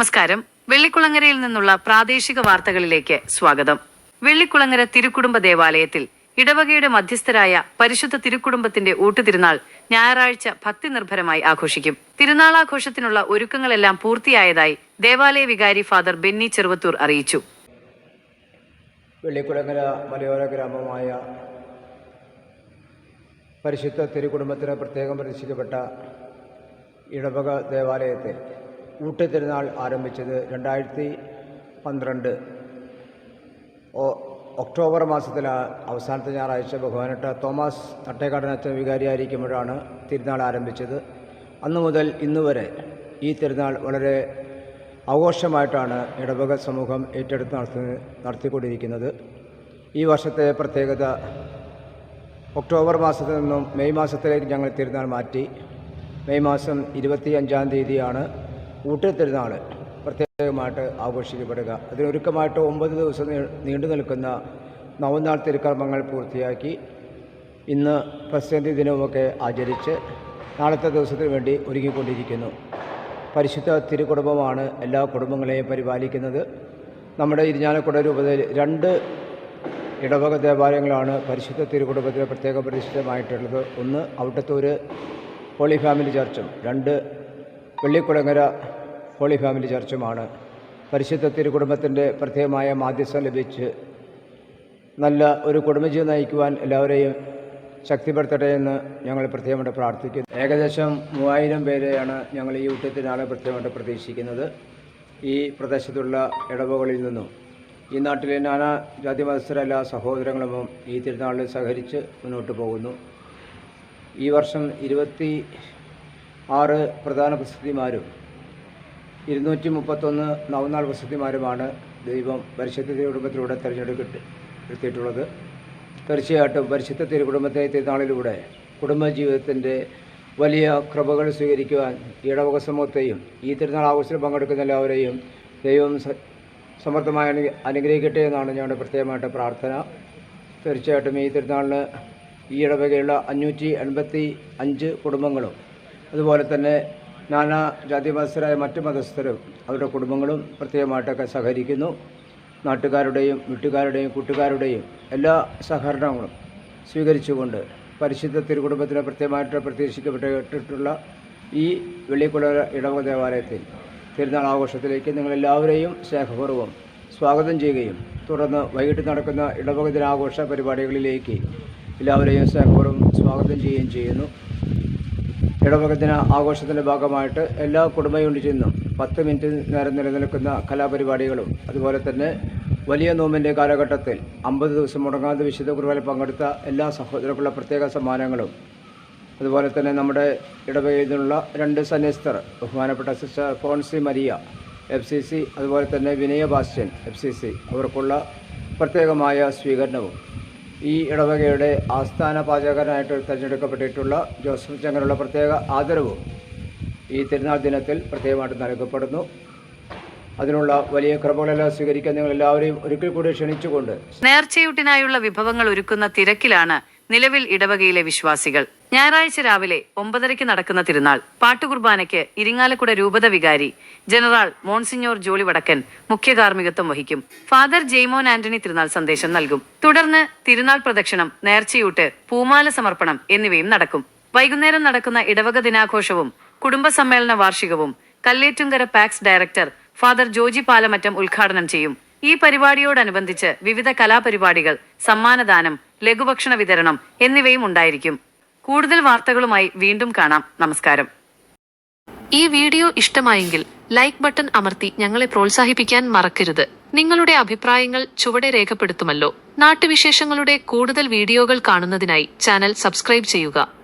നമസ്കാരം. വെള്ളിക്കുളങ്ങരയിൽ നിന്നുള്ള പ്രാദേശിക വാർത്തകളിലേക്ക് സ്വാഗതം. വെള്ളിക്കുളങ്ങര തിരുക്കുടുംബ ദേവാലയത്തിൽ ഇടവകയുടെ മധ്യസ്ഥരായ പരിശുദ്ധ തിരുക്കുടുംബത്തിന്റെ ഊട്ടുതിരുനാൾ ഞായറാഴ്ച ഭക്തി നിർഭരമായി ആഘോഷിക്കും. തിരുനാളാഘോഷത്തിനുള്ള ഒരുക്കങ്ങളെല്ലാം പൂർത്തിയായതായി ദേവാലയ വികാരി ഫാദർ ബെന്നി ചെറുവത്തൂർ അറിയിച്ചു. വെള്ളിക്കുളങ്ങര മലയോര ഗ്രാമമായ പരിശുദ്ധ തിരുക്കുടുംബത്തിന് പ്രത്യേകം പ്രതിഷ്ഠിക്കപ്പെട്ട ഇടവക ദേവാലയത്തിൽ ഊട്ടുതിരുനാൾ ആരംഭിച്ചത് രണ്ടായിരത്തി പന്ത്രണ്ട്. ഒക്ടോബർ മാസത്തിലെ അവസാനത്തെ ഞായറാഴ്ച ബഹുമാനട്ട തോമസ് തട്ടേക്കാടനച്ചൻ വികാരിയായിരിക്കുമ്പോഴാണ് തിരുനാൾ ആരംഭിച്ചത്. അന്നു മുതൽ ഇന്ന് വരെ ഈ തിരുനാൾ വളരെ ആഘോഷമായിട്ടാണ് ഇടവക സമൂഹം ഏറ്റെടുത്ത് നടത്തി നടത്തിക്കൊണ്ടിരിക്കുന്നത്. ഈ വർഷത്തെ പ്രത്യേകത ഒക്ടോബർ മാസത്തിൽ നിന്നും മെയ് മാസത്തിലേക്ക് ഞങ്ങൾ തിരുനാൾ മാറ്റി. മെയ് മാസം ഇരുപത്തി അഞ്ചാം തീയതിയാണ് ഊട്ടുതിരുനാൾ പ്രത്യേകമായിട്ട് ആഘോഷിക്കപ്പെടുക. അതിനൊരുക്കമായിട്ട് ഒമ്പത് ദിവസം നീണ്ടു നിൽക്കുന്ന നവനാൾ തിരുക്കർമ്മങ്ങൾ പൂർത്തിയാക്കി ഇന്ന് പ്രസിദ്ധി ദിനവുമൊക്കെ ആചരിച്ച് നാളത്തെ ദിവസത്തിന് വേണ്ടി ഒരുങ്ങിക്കൊണ്ടിരിക്കുന്നു. പരിശുദ്ധ തിരുക്കുടുംബമാണ് എല്ലാ കുടുംബങ്ങളെയും പരിപാലിക്കുന്നത്. നമ്മുടെ ഇരിഞ്ഞാലക്കുട രൂപതയിൽ രണ്ട് ഇടവക ദേവാലയങ്ങളാണ് പരിശുദ്ധ തിരുക്കുടുംബത്തിന് പ്രത്യേക പ്രതിഷ്ഠിതമായിട്ടുള്ളത്. ഒന്ന് ഔട്ടത്തൂർ ഹോളി ഫാമിലി ചർച്ചും രണ്ട് വെള്ളിക്കുളങ്ങര ഹോളി ഫാമിലി ചർച്ചുമാണ്. പരിശുദ്ധ തിരുകുടുംബത്തിന്റെ പ്രത്യേകമായ മാധ്യസ്ഥം ലഭിച്ച് നല്ല ഒരു കുടുംബജീവിതം നയിക്കുവാൻ എല്ലാവരെയും ശക്തിപ്പെടുത്തട്ടെ എന്ന് ഞങ്ങൾ പ്രത്യേകമായിട്ട് പ്രാർത്ഥിക്കുന്നു. ഏകദേശം മൂവായിരം പേരെയാണ് ഞങ്ങൾ ഈ ഊട്ടത്തിനാണ് പ്രത്യേകമായിട്ട് പ്രതീക്ഷിക്കുന്നത്. ഈ പ്രദേശത്തുള്ള ഇടവകളിൽ നിന്നും. ഈ നാട്ടിലെ നാനാ ജാതി മതസ്ഥര എല്ലാ സഹോദരങ്ങളും ഈ തിരുനാളിൽ സഹകരിച്ച് മുന്നോട്ട് പോകുന്നു. ഈ വർഷം ഇരുപത്തി ആറ് പ്രധാന പ്രസിദ്ധിമാരും ഇരുന്നൂറ്റി മുപ്പത്തൊന്ന് നവനാൾ വസതിമാരുമാണ് ദൈവം പരിശുദ്ധ തിരുകുടുംബത്തിലൂടെ തിരഞ്ഞെടുക്കട്ട് തീർച്ചയായിട്ടും പരിശുദ്ധ തിരുകുടുംബത്തെ തിരുനാളിലൂടെ കുടുംബജീവിതത്തിന്റെ വലിയ കൃപകൾ സ്വീകരിക്കുവാൻ ഇടവക സമൂഹത്തെയും ഈ തിരുനാൾ ആഘോഷത്തിൽ പങ്കെടുക്കുന്ന എല്ലാവരെയും ദൈവം സമർത്ഥമായി അനു- അനുഗ്രഹിക്കട്ടെ എന്നാണ് ഞങ്ങളുടെ പ്രത്യേകമായിട്ട് പ്രാർത്ഥന. തീർച്ചയായിട്ടും ഈ തിരുനാളിന് ഈ ഇടവകയുള്ള അഞ്ഞൂറ്റി എൺപത്തി അഞ്ച് കുടുംബങ്ങളും അതുപോലെ തന്നെ നാനാ ജാതി മതസ്ഥരായ മറ്റ് മതസ്ഥരും അവരുടെ കുടുംബങ്ങളും പ്രത്യേകമായിട്ടൊക്കെ സഹകരിക്കുന്നു. നാട്ടുകാരുടെയും വീട്ടുകാരുടെയും കൂട്ടുകാരുടെയും എല്ലാ സഹകരണങ്ങളും സ്വീകരിച്ചുകൊണ്ട് പരിശുദ്ധ തിരുകുടുംബത്തിന് പ്രത്യേകമായിട്ട് പ്രതീക്ഷിക്കപ്പെട്ടിട്ടുള്ള ഈ വെള്ളിക്കുള ഇടവ ദേവാലയത്തിൽ തിരുനാൾ ആഘോഷത്തിലേക്ക് നിങ്ങളെല്ലാവരെയും സ്നേഹപൂർവം സ്വാഗതം ചെയ്യുകയും തുടർന്ന് വൈകിട്ട് നടക്കുന്ന ഇടവക ദിനാഘോഷ പരിപാടികളിലേക്ക് എല്ലാവരെയും സ്നേഹപൂർവം സ്വാഗതം ചെയ്യുകയും ചെയ്യുന്നു. ഇടവക ദിന ആഘോഷത്തിന്റെ ഭാഗമായിട്ട് എല്ലാ കുടുംബ യൂണിറ്റിൽ പത്ത് മിനിറ്റ് നേരം നിലനിൽക്കുന്ന കലാപരിപാടികളും അതുപോലെ തന്നെ വലിയ നോമ്പിന്റെ കാലഘട്ടത്തിൽ അമ്പത് ദിവസം മുടങ്ങാതെ വിശുദ്ധ കുർബാനയിൽ പങ്കെടുത്ത എല്ലാ സഹോദരർക്കുള്ള പ്രത്യേക സമ്മാനങ്ങളും അതുപോലെ തന്നെ നമ്മുടെ ഇടവകയിൽ നിന്നുള്ള രണ്ട് സന്യസ്തർ ബഹുമാനപ്പെട്ട sister Fonsy Maria F C C അതുപോലെ തന്നെ വിനയ ബാസ്റ്റ്യൻ എഫ് സി സി അവർക്കുള്ള പ്രത്യേകമായ സ്വീകരണവും. ഈ ഇടവകയുടെ ആസ്ഥാന പാചകനായിട്ട് തിരഞ്ഞെടുക്കപ്പെട്ടിട്ടുള്ള ജോസഫ് ചങ്ങനുള്ള പ്രത്യേക ആദരവും ഈ തിരുനാൾ ദിനത്തിൽ പ്രത്യേകമായിട്ട് നൽകപ്പെടുന്നു. അതിനുള്ള വലിയ ക്രമങ്ങളെല്ലാം സ്വീകരിക്കാൻ നിങ്ങൾ എല്ലാവരെയും ഒരിക്കൽ കൂടി ക്ഷണിച്ചുകൊണ്ട്. നേർച്ചയൂട്ടിനായുള്ള വിഭവങ്ങൾ ഒരുക്കുന്ന തിരക്കിലാണ് നിലവിൽ ഇടവകയിലെ വിശ്വാസികൾ. ഞായറാഴ്ച രാവിലെ ഒമ്പതരയ്ക്ക് നടക്കുന്ന തിരുനാൾ പാട്ടുകുർബാനയ്ക്ക് ഇരിങ്ങാലക്കുട രൂപത വികാരി ജനറൽ മോൺസിഞ്ഞോർ ജോളി വടക്കൻ മുഖ്യ കാർമ്മികത്വം വഹിക്കും. ഫാദർ ജെയ്മോൻ ആന്റണി തിരുനാൾ സന്ദേശം നൽകും. തുടർന്ന് തിരുനാൾ പ്രദക്ഷിണം നേർച്ചയൂട്ട് പൂമാല സമർപ്പണം എന്നിവയും നടക്കും. വൈകുന്നേരം നടക്കുന്ന ഇടവക ദിനാഘോഷവും കുടുംബ സമ്മേളന വാർഷികവും Kallettumkara Pax director father Joji Palamattam ഉദ്ഘാടനം ചെയ്യും. ഈ പരിപാടിയോടനുബന്ധിച്ച് വിവിധ കലാപരിപാടികൾ സമ്മാനദാനം ലഘുഭക്ഷണ വിതരണം എന്നിവയും ഉണ്ടായിരിക്കും. കൂടുതൽ വാർത്തകളുമായി വീണ്ടും കാണാം. നമസ്കാരം. ഈ വീഡിയോ ഇഷ്ടമായെങ്കിൽ ലൈക്ക് ബട്ടൺ അമർത്തി ഞങ്ങളെ പ്രോത്സാഹിപ്പിക്കാൻ മറക്കരുത്. നിങ്ങളുടെ അഭിപ്രായങ്ങൾ ചുവടെ രേഖപ്പെടുത്തുമല്ലോ. നാട്ടുവിശേഷങ്ങളുടെ കൂടുതൽ വീഡിയോകൾ കാണുന്നതിനായി ചാനൽ സബ്സ്ക്രൈബ് ചെയ്യുക.